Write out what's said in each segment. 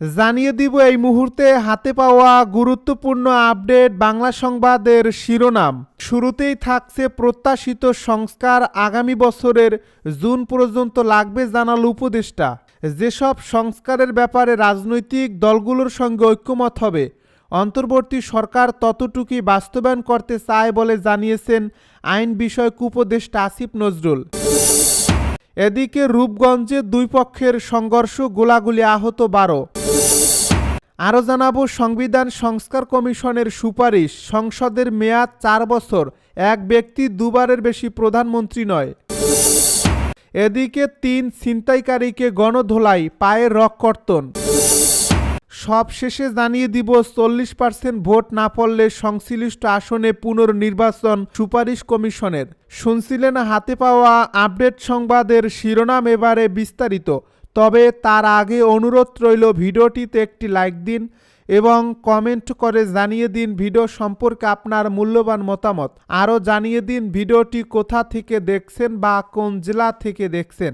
জানিয়ে দিব এই মুহূর্তে হাতে পাওয়া গুরুত্বপূর্ণ আপডেট বাংলা সংবাদের শিরোনাম। শুরুতেই থাকছে প্রত্যাশিত সংস্কার আগামী বছরের জুন পর্যন্ত লাগবে জানাল উপদেষ্টা। যেসব সংস্কারের ব্যাপারে রাজনৈতিক দলগুলোর সঙ্গে ঐক্যমত হবে, অন্তর্বর্তী সরকার ততটুকুই বাস্তবায়ন করতে চায় বলে জানিয়েছেন আইন বিষয়ক উপদেষ্টা আসিফ নজরুল। এদিকে রূপগঞ্জে দুই পক্ষের সংঘর্ষ গোলাগুলি আহত বারো। আরও জানাব, সংবিধান সংস্কার কমিশনের সুপারিশ। সংসদের মেয়াদ চার বছর। এক ব্যক্তি দুবারের বেশি প্রধানমন্ত্রী নয়। এদিকে তিন ছিনতাইকারীকে গণধোলাই, পায়ে রককর্তন সব শেষে জানিয়ে দিব, চল্লিশ পার্সেন্ট ভোট না পড়লে সংশ্লিষ্ট আসনে পুনর্নির্বাচন সুপারিশ কমিশনের। শুনছিলেন হাতে পাওয়া আপডেট সংবাদের শিরোনাম এবারে বিস্তারিত। তবে তার আগে অনুরোধ রইল ভিডিওটিতে একটি লাইক দিন এবং কমেন্ট করে জানিয়ে দিন ভিডিও সম্পর্কে আপনার মূল্যবান মতামত। আরও জানিয়ে দিন ভিডিওটি কোথা থেকে দেখছেন বা কোন জেলা থেকে দেখছেন।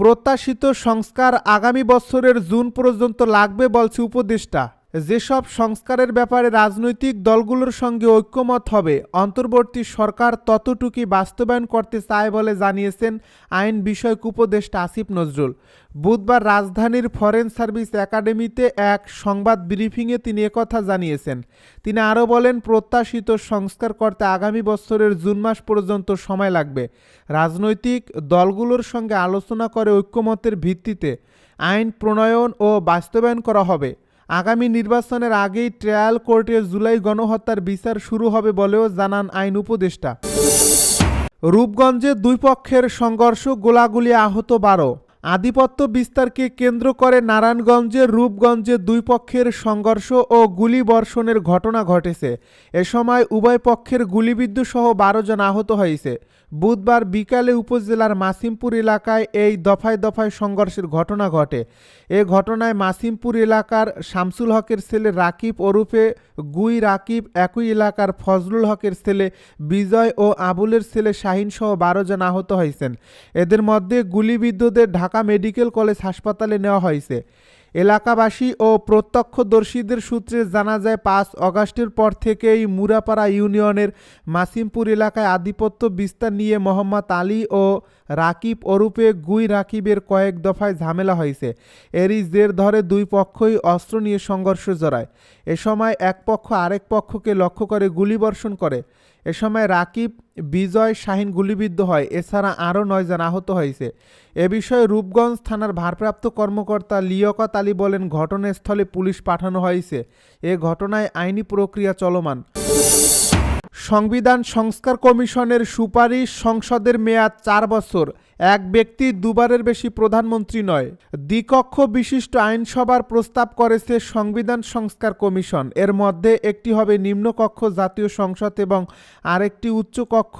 প্রত্যাশিত সংস্কার আগামী বছরের জুন পর্যন্ত লাগবে বলছে উপদেষ্টা। যেসব সংস্কারের ব্যাপারে রাজনৈতিক দলগুলোর সঙ্গে ঐক্যমত হবে, অন্তর্বর্তী সরকার ততটুকুই বাস্তবায়ন করতে চায় বলে জানিয়েছেন আইন বিষয়ক উপদেষ্টা আসিফ নজরুল। বুধবার রাজধানীর ফরেন সার্ভিস একাডেমিতে এক সংবাদ ব্রিফিংয়ে তিনি একথা জানিয়েছেন। তিনি আরও বলেন, প্রত্যাশিত সংস্কার করতে আগামী বছরের জুন মাস পর্যন্ত সময় লাগবে। রাজনৈতিক দলগুলোর সঙ্গে আলোচনা করে ঐক্যমতের ভিত্তিতে আইন প্রণয়ন ও বাস্তবায়ন করা হবে। আগামী নির্বাচনের আগেই ট্রায়াল কোর্টে জুলাই গণহত্যার বিচার শুরু হবে বলেও জানান আইন উপদেষ্টা। রূপগঞ্জে দুই পক্ষের সংঘর্ষ গোলাগুলি আহত বারো। আধিপত্য বিস্তারকে কেন্দ্র করে নারায়ণগঞ্জের রূপগঞ্জে দুই পক্ষের সংঘর্ষ ও গুলি বর্ষণের ঘটনা ঘটেছে। এ সময় উভয় পক্ষের গুলিবিদ্ধ সহ বারো জন আহত হয়েছে। বুধবার বিকালে উপজেলার মাসিমপুর এলাকায় এই দফায় দফায় সংঘর্ষের ঘটনা ঘটে। এ ঘটনায় মাসিমপুর এলাকার শামসুল হকের ছেলে রাকিব ওরুফে গুই রাকিব, একই এলাকার ফজলুল হকের ছেলে বিজয় ও আবুলের ছেলে শাহিন সহ বারো জন আহত হয়েছেন। এদের মধ্যে গুলিবিদ্ধদের ঢাকা মেডিকেল কলেজ হাসপাতালে নেওয়া হয়েছে। এলাকাবাসী ও প্রত্যক্ষদর্শীদের সূত্রে জানা যায়, পাঁচ অগাস্টের পর থেকেই মুরাপাড়া ইউনিয়নের মাসিমপুর এলাকায় আধিপত্য বিস্তার নিয়ে মোহাম্মদ আলী ও রাকিব ওরূপে গুই রাকিবের কয়েক দফায় ঝামেলা হয়েছে। এরই জের ধরে দুই পক্ষই অস্ত্র নিয়ে সংঘর্ষ জড়ায়। এ সময় এক পক্ষ আরেক পক্ষকে লক্ষ্য করে গুলিবর্ষণ করে। এ সময় রাকিব, বিজয়, শাহিন গুলিবিদ্ধ হয়। এছাড়া আরও নয়জন আহত হয়েছে। এ বিষয়ে রূপগঞ্জ থানার ভারপ্রাপ্ত কর্মকর্তা লিয়কত আলী বলেন, ঘটনাস্থলে পুলিশ পাঠানো হয়েছে। এ ঘটনায় আইনি প্রক্রিয়া চলমান। সংবিধান সংস্কার কমিশনের সুপারিশ সংসদের মেয়াদ চার বছর। এক ব্যক্তি দুবারের বেশি প্রধানমন্ত্রী নয়। দ্বিকক্ষ বিশিষ্ট আইনসভার প্রস্তাব করেছে সংবিধান সংস্কার কমিশন। এর মধ্যে একটি হবে নিম্নকক্ষ জাতীয় সংসদ এবং আরেকটি উচ্চকক্ষ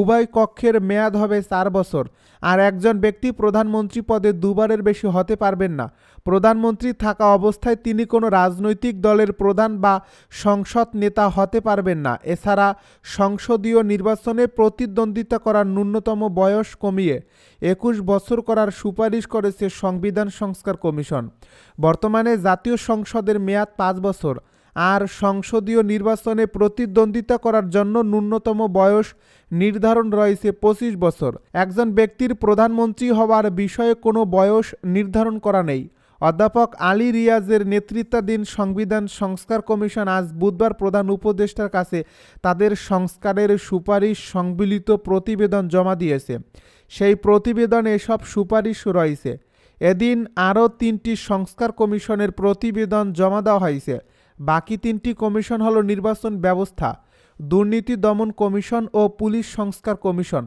উভয় কক্ষের মেয়াদ হবে চার বছর। আর একজন ব্যক্তি প্রধানমন্ত্রী পদে দুবারের বেশি হতে পারবেন না। প্রধানমন্ত্রী থাকা অবস্থায় তিনি কোনো রাজনৈতিক দলের প্রধান বা সংসদ নেতা হতে পারবেন না। এছাড়া সংসদীয় নির্বাচনে প্রতিদ্বন্দ্বিতা করার ন্যূনতম বয়স কমিয়ে একুশ বছর করার সুপারিশ করেছে সংবিধান সংস্কার কমিশন। বর্তমানে জাতীয় সংসদের মেয়াদ পাঁচ বছর। আর সংসদীয় নির্বাচনে প্রতিদ্বন্দ্বিতা করার জন্য ন্যূনতম বয়স নির্ধারণ রয়েছে পঁচিশ বছর। একজন ব্যক্তির প্রধানমন্ত্রী হওয়ার বিষয়ে কোনো বয়স নির্ধারণ করা নেই। অধ্যাপক আলী রিয়াজের নেতৃত্বাধীন সংবিধান সংস্কার কমিশন আজ বুধবার প্রধান উপদেষ্টার কাছে তাদের সংস্কারের সুপারিশ সংবিলিত প্রতিবেদন জমা দিয়েছে। সেই প্রতিবেদনে এসব সুপারিশ রয়েছে। এদিন আরও তিনটি সংস্কার কমিশনের প্রতিবেদন জমা দেওয়া হয়েছে। বাকি তিনটি কমিশন হল নির্বাচন ব্যবস্থা, দুর্নীতি দমন কমিশন ও পুলিশ সংস্কার কমিশন।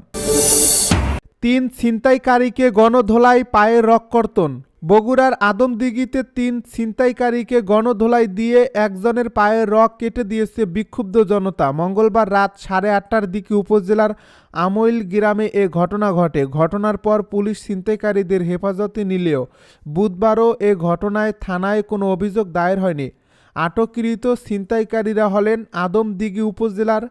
তিন ছিনতাইকারীকে গণধোলাই পায়ে রককর্তন বগুড়ার আদমদিঘিতে তিন ছিনতাইকারীকে গণধোলাই দিয়ে একজনের পায়ে রক কেটে দিয়েছে বিক্ষুব্ধ জনতা। মঙ্গলবার রাত সাড়ে আটটার দিকে উপজেলার আমইল গ্রামে এ ঘটনা ঘটে। ঘটনার পর পুলিশ ছিনতাইকারীদের হেফাজতে নিলেও বুধবারও এ ঘটনায় থানায় কোনো অভিযোগ দায়ের হয়নি। আটককৃত ছিনতাইকারীরা হলেন আদমদিঘি উপজেলার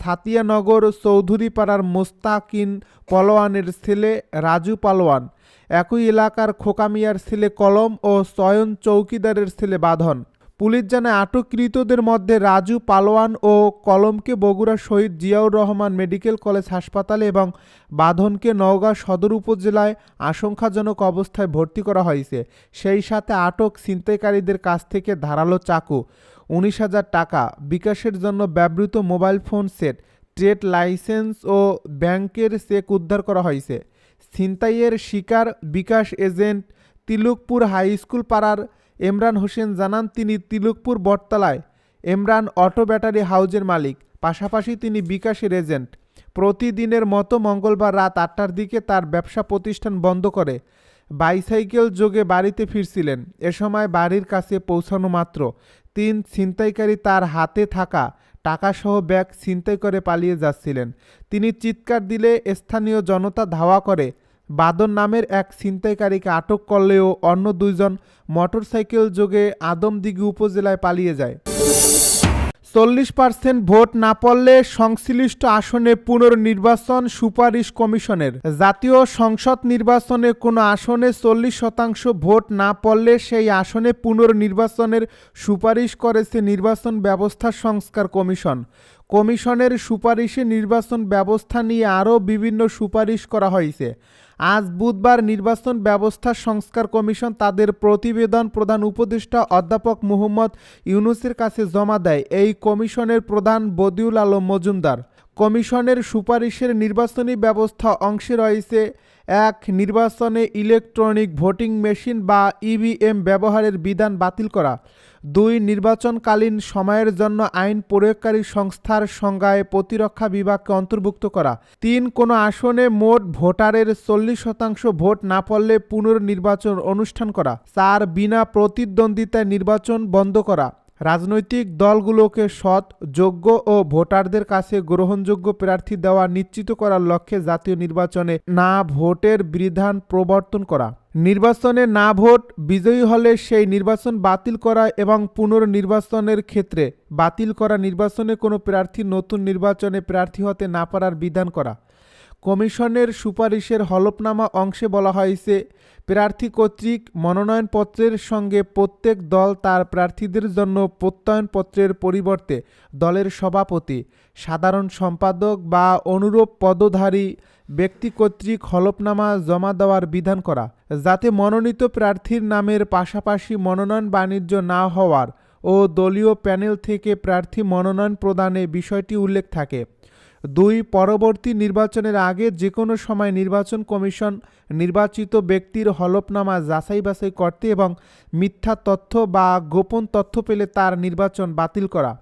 সাতিয়ানগর চৌধুরীপাড়ার মোস্তাকিন পলোয়ানের ছেলে রাজু পালোয়ান। একই এলাকার খোকামিয়ার ছেলে কলম ও চয়ন চৌকিদারের ছেলে বাঁধন। পুলিশ জানায়, আটককৃতদের মধ্যে রাজু পালোয়ান ও কলমকে বগুড়া শহীদ জিয়াউর রহমান মেডিকেল কলেজ হাসপাতালে এবং বাঁধনকে নওগাঁ সদর উপজেলায় আশঙ্কাজনক অবস্থায় ভর্তি করা হয়েছে। সেই সাথে আটক ছিনতাইকারীদের কাছ থেকে ধারালো চাকু, উনিশ হাজার টাকা, বিকাশের জন্য ব্যবহৃত mobile phone set, trade licence ও ব্যাংকের চেক উদ্ধার করা হয়েছে। ছিনতাইয়ের শিকার bKash agent Tilukpur high school পাড়ার এমরান হোসেন জানান, তিনি তিলুকপুর বটতলায়। এমরান অটো ব্যাটারি হাউজের মালিক। পাশাপাশি তিনি বিকাশের এজেন্ট। প্রতিদিনের মতো মঙ্গলবার রাত আটটার দিকে তার ব্যবসা প্রতিষ্ঠান বন্ধ করে। বাইসাইকেল যোগে বাড়িতে ফিরছিলেন। এ সময় বাড়ির কাছে পৌঁছানো মাত্র। তিন ছিনতাইকারী তার হাতে থাকা টাকাসহ ব্যাগ ছিনতাই করে পালিয়ে যাচ্ছিলেন। তিনি চিৎকার দিলে স্থানীয় জনতা ধাওয়া করে। বাদন নামের এক ছিনতাইকারীকে আটক করলেও অন্য দুইজন মোটরসাইকেল যোগে আদমদিঘি উপজেলায় পালিয়ে যায়। চল্লিশ পার্সেন্ট ভোট না পড়লে সংশ্লিষ্ট আসনে পুনর্নির্বাচন সুপারিশ কমিশনের। জাতীয় সংসদ নির্বাচনে কোনো আসনে চল্লিশ শতাংশ ভোট না পড়লে সেই আসনে পুনর্নির্বাচনের সুপারিশ করেছে নির্বাচন ব্যবস্থা সংস্কার কমিশন। কমিশনের সুপারিশে নির্বাচন ব্যবস্থা নিয়ে আরও বিভিন্ন সুপারিশ করা হয়েছে। আজ বুধবার নির্বাচন ব্যবস্থা সংস্কার কমিশন তাদের প্রতিবেদন প্রধান উপদেষ্টা অধ্যাপক মুহম্মদ ইউনুসের কাছে জমা দেয়। এই কমিশনের প্রধান বদিউল আলম মজুমদার। কমিশনের সুপারিশের নির্বাচনী ব্যবস্থা অংশে রয়েছে এক নির্বাচনে ইলেকট্রনিক ভোটিং মেশিন বা ইভিএম ব্যবহারের বিধান বাতিল করা। দুই নির্বাচনকালীন সময়ের জন্য আইন প্রয়োগকারী সংস্থার সংজ্ঞায় প্রতিরক্ষা বিভাগকে অন্তর্ভুক্ত করা। তিন কোনো আসনে মোট ভোটারের চল্লিশ শতাংশ ভোট না পড়লে পুনর্নির্বাচন অনুষ্ঠান করা। চার বিনা প্রতিদ্বন্দ্বিতায় নির্বাচন বন্ধ করা। রাজনৈতিক দলগুলোকে সৎ, যোগ্য ও ভোটারদের কাছে গ্রহণযোগ্য প্রার্থী দেওয়া নিশ্চিত করার লক্ষ্যে জাতীয় নির্বাচনে না ভোটের বিধান প্রবর্তন করা। নির্বাচনে না ভোট, বিজয়ী হলে সেই নির্বাচন বাতিল করা এবং পুনর্নির্বাচনের ক্ষেত্রে বাতিল করা নির্বাচনে কোনো প্রার্থী নতুন নির্বাচনে প্রার্থী হতে না পারার বিধান করা। কমিশনের সুপারিশের হলফনামা অংশে বলা হয়েছে, প্রার্থী কর্তৃক মনোনয়নপত্রের সঙ্গে প্রত্যেক দল তার প্রার্থীদের জন্য প্রত্যয়নপত্রের পরিবর্তে দলের সভাপতি, সাধারণ সম্পাদক বা অনুরূপ পদধারী ব্যক্তি কর্তৃক হলফনামা জমা দেওয়ার বিধান করা, যাতে মনোনীত প্রার্থীর নামের পাশাপাশি মনোনয়ন বাণিজ্য না হওয়ার ও দলীয় প্যানেল থেকে প্রার্থী মনোনয়ন প্রদানে বিষয়টি উল্লেখ থাকে। দুই পরবর্তী নির্বাচনের আগে যে কোনো সময় নির্বাচন কমিশন নির্বাচিত ব্যক্তির হলফনামা যাচাই বাছাই করতে এবং মিথ্যা তথ্য বা গোপন তথ্য পেলে তার নির্বাচন বাতিল করা।